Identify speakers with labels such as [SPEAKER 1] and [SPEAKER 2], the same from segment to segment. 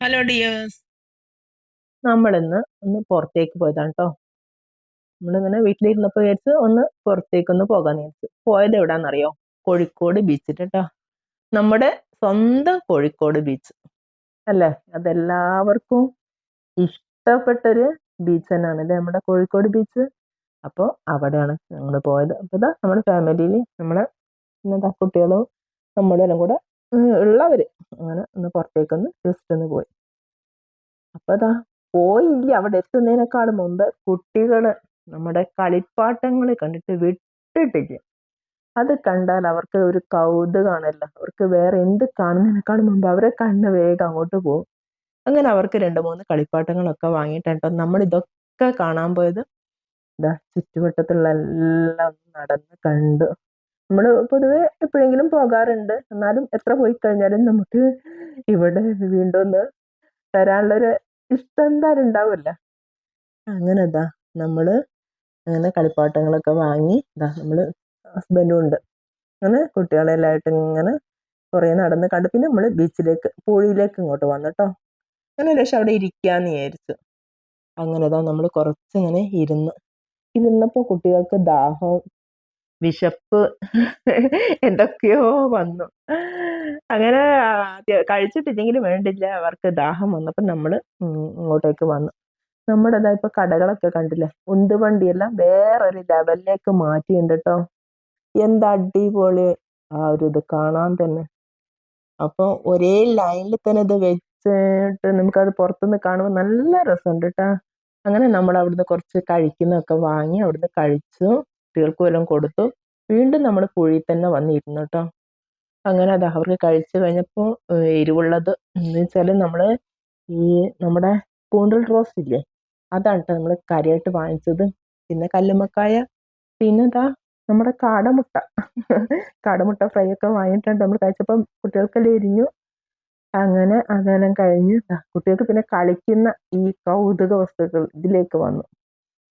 [SPEAKER 1] Hello dears. നമ്മളിന്ന് ഒന്ന് പുറത്തേക്ക് പോയതാണ് കേട്ടോ നമ്മളിങ്ങനെ വീട്ടിലിരുന്നപ്പോൾ വിചാരിച്ച് ഒന്ന് പുറത്തേക്കൊന്ന് പോകാൻ വിചാരിച്ചു. പോയത് എവിടാന്നറിയോ? കോഴിക്കോട് ബീച്ചിൽ കേട്ടോ നമ്മുടെ സ്വന്തം കോഴിക്കോട് ബീച്ച് അല്ലേ? അതെല്ലാവർക്കും ഇഷ്ടപ്പെട്ടൊരു ബീച്ച് തന്നെയാണ് അല്ലേ നമ്മുടെ കോഴിക്കോട് ബീച്ച് അപ്പോൾ അവിടെയാണ് ഞങ്ങൾ പോയത്. അപ്പോൾ ഇതാ നമ്മുടെ ഫാമിലിയിൽ നമ്മളെ ഇന്നത്തെ കുട്ടികളും നമ്മളെല്ലാം കൂടെ ഉള്ളവർ അങ്ങനെ പുറത്തേക്കൊന്ന് ജസ്റ്റ് ഒന്ന് പോയി. അപ്പൊ അതാ പോയില്ല. അവിടെ എത്തുന്നതിനേക്കാൾ മുമ്പ് കുട്ടികൾ നമ്മുടെ കളിപ്പാട്ടങ്ങൾ കണ്ടിട്ട് വിട്ടിട്ടില്ല. അത് കണ്ടാൽ അവർക്ക് ഒരു കൗതുകമാണല്ലോ അവർക്ക് വേറെ എന്ത് കാണുന്നതിനേക്കാൾ മുമ്പ് അവരെ കണ്ണ് വേഗം അങ്ങോട്ട് പോകും. അങ്ങനെ അവർക്ക് രണ്ട് മൂന്ന് കളിപ്പാട്ടങ്ങളൊക്കെ വാങ്ങിയിട്ടുണ്ടോ. നമ്മൾ ഇതൊക്കെ കാണാൻ പോയത് ഇതാ ചുറ്റുവട്ടത്തുള്ള എല്ലാം നടന്ന് കണ്ടു. നമ്മൾ പൊതുവെ എപ്പോഴെങ്കിലും പോകാറുണ്ട്. എന്നാലും എത്ര പോയി കഴിഞ്ഞാലും നമുക്ക് ഇവിടെ വീണ്ടും ഒന്ന് തരാനുള്ളൊരു ഇഷ്ടം എന്തായാലും ഉണ്ടാവില്ല. അങ്ങനെ ഇതാ നമ്മൾ അങ്ങനെ കളിപ്പാട്ടങ്ങളൊക്കെ വാങ്ങി ഇതാ നമ്മൾ ഹസ്ബൻഡും ഉണ്ട്. അങ്ങനെ കുട്ടികളെല്ലാമായിട്ട് ഇങ്ങനെ കുറേ നടന്ന് കണ്ട് പിന്നെ നമ്മൾ ബീച്ചിലേക്ക് പുഴയിലേക്ക് ഇങ്ങോട്ട് വന്നു കേട്ടോ അങ്ങനെ ലക്ഷം അവിടെ ഇരിക്കാന്ന് വിചാരിച്ചു. അങ്ങനെ ഇതാ നമ്മൾ കുറച്ചിങ്ങനെ ഇരുന്ന്. ഇരുന്നപ്പോൾ കുട്ടികൾക്ക് ദാഹവും വിശപ്പ് എന്തൊക്കെയോ വന്നു. അങ്ങനെ കഴിച്ചിട്ടില്ലെങ്കിലും വേണ്ടില്ല. അവർക്ക് ദാഹം വന്നപ്പോൾ നമ്മൾ ഇങ്ങോട്ടേക്ക് വന്നു. നമ്മുടെ ഇതാ ഇപ്പൊ കടകളൊക്കെ കണ്ടില്ലേ? ഉന്തുവണ്ടിയെല്ലാം വേറൊരു ലെവലിലേക്ക് മാറ്റിയുണ്ട് കേട്ടോ എന്താ അടിപൊളി. ആ ഒരു ഇത് കാണാൻ തന്നെ. അപ്പോൾ ഒരേ ലൈനിൽ തന്നെ ഇത് വെച്ചിട്ട് നമുക്കത് പുറത്തുനിന്ന് കാണുമ്പോൾ നല്ല രസമുണ്ട് കേട്ടോ അങ്ങനെ നമ്മൾ അവിടുന്ന് കുറച്ച് കഴിക്കുന്നൊക്കെ വാങ്ങി അവിടുന്ന് കഴിച്ചു. കുട്ടികൾക്കും എല്ലാം കൊടുത്തു. വീണ്ടും നമ്മൾ പുഴയിൽ തന്നെ വന്നിരുന്നു കേട്ടോ അങ്ങനെ അത് അവർക്ക് കഴിച്ചു കഴിഞ്ഞപ്പോൾ എരിവുള്ളത്. എന്ന് വെച്ചാൽ നമ്മൾ ഈ നമ്മുടെ കൂന്തൽ റോസ് ഇല്ലേ? അതാണ് കേട്ടോ നമ്മൾ കറിയായിട്ട് വാങ്ങിച്ചത്. പിന്നെ കല്ലുമ്മക്കായ പിന്നെ ഇതാ നമ്മുടെ കാടമുട്ട. കാടമുട്ട ഫ്രൈ ഒക്കെ വാങ്ങിയിട്ടുണ്ട് നമ്മൾ കഴിച്ചപ്പം കുട്ടികൾക്കെല്ലാം എരിഞ്ഞു. അങ്ങനെ അതെല്ലാം കഴിഞ്ഞ് കുട്ടികൾക്ക് പിന്നെ കളിക്കുന്ന ഈ കൗതുക വസ്തുക്കൾ ഇതിലേക്ക് വന്നു.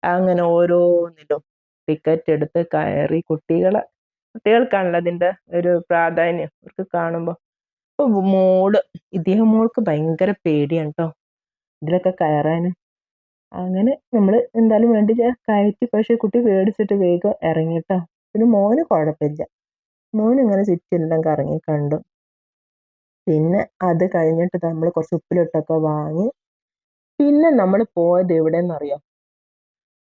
[SPEAKER 1] അങ്ങനെ ഓരോന്നിലും ടിക്കറ്റ് എടുത്ത് കയറി കുട്ടികളെ കുട്ടികൾക്കാണല്ലോ അതിന്റെ ഒരു പ്രാധാന്യം അവർക്ക് കാണുമ്പോൾ അപ്പോൾ മോൾ ഇദ്ദേഹം മോൾക്ക് ഭയങ്കര പേടിയാണ് കേട്ടോ ഇതിലൊക്കെ കയറാൻ അങ്ങനെ നമ്മൾ എന്തായാലും വേണ്ടി കയറ്റി പക്ഷേ കുട്ടി പേടിച്ചിട്ട് വേഗം ഇറങ്ങിട്ടോ പിന്നെ മോന് കുഴപ്പമില്ല. മോൻ ഇങ്ങനെ ചുറ്റിലെല്ലാം കറങ്ങി കണ്ടു. പിന്നെ അത് കഴിഞ്ഞിട്ട് നമ്മൾ കുറച്ച് ഉപ്പിലിട്ടൊക്കെ വാങ്ങി. പിന്നെ നമ്മൾ പോയത് എവിടെയെന്നറിയോ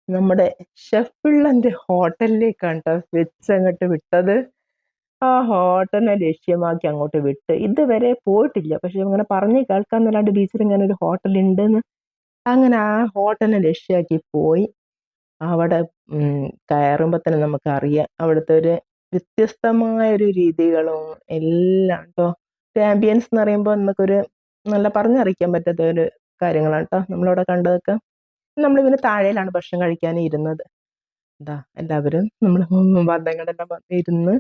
[SPEAKER 1] നമ്മുടെ ഷെഫിള്ളന്റെ ഹോട്ടലിലേക്കാണ് കേട്ടോ വെച്ചങ്ങോട്ട് വിട്ടത്. ആ ഹോട്ടലിനെ ലക്ഷ്യമാക്കി അങ്ങോട്ട് വിട്ട്. ഇതുവരെ പോയിട്ടില്ല. പക്ഷെ അങ്ങനെ പറഞ്ഞ് കേൾക്കാന്നല്ലാണ്ട് ബീച്ചിൽ ഇങ്ങനെ ഒരു ഹോട്ടൽ ഉണ്ടെന്ന് അങ്ങനെ ആ ഹോട്ടലിനെ ലക്ഷ്യമാക്കി പോയി. അവിടെ കയറുമ്പോൾ തന്നെ നമുക്കറിയാം. അവിടുത്തെ ഒരു വ്യത്യസ്തമായ ഒരു രീതികളും എല്ലാം കേട്ടോ ആംബിയൻസ് എന്ന് പറയുമ്പോൾ നമുക്കൊരു നല്ല പറഞ്ഞറിയിക്കാൻ പറ്റാത്ത ഒരു കാര്യങ്ങളാണ് കേട്ടോ നമ്മളവിടെ കണ്ടതൊക്കെ. നമ്മൾ പിന്നെ താഴെയിലാണ് ഭക്ഷണം കഴിക്കാൻ ഇരുന്നത്. എന്താ എല്ലാവരും നമ്മൾ ബന്ധങ്ങളെല്ലാം ഇരുന്ന്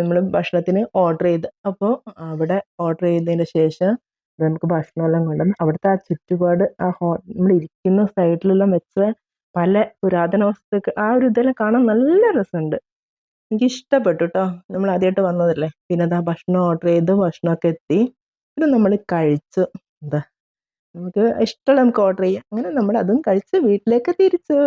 [SPEAKER 1] നമ്മൾ ഭക്ഷണത്തിന് ഓർഡർ ചെയ്ത്. അപ്പോൾ അവിടെ ഓർഡർ ചെയ്തതിന് ശേഷം നമുക്ക് ഭക്ഷണമെല്ലാം കൊണ്ടുവന്ന് അവിടുത്തെ ആ ചുറ്റുപാട് ആ ഹോ നമ്മൾ ഇരിക്കുന്ന സൈഡിലെല്ലാം വെച്ച പല പുരാതന വസ്തുക്കൾ ആ ഒരു ഇതെല്ലാം കാണാൻ നല്ല രസമുണ്ട്. എനിക്ക് ഇഷ്ടപ്പെട്ടു കേട്ടോ നമ്മൾ ആദ്യമായിട്ട് വന്നതല്ലേ? പിന്നെ അതാ ഭക്ഷണം ഓർഡർ ചെയ്ത് ഭക്ഷണമൊക്കെ എത്തി. പിന്നെ നമ്മൾ കഴിച്ചു. എന്താ നമുക്ക് ഇഷ്ടമുള്ള നമുക്ക് ഓർഡർ ചെയ്യാം. അങ്ങനെ നമ്മൾ അതും കഴിച്ച് വീട്ടിലേക്ക് തിരിച്ചു.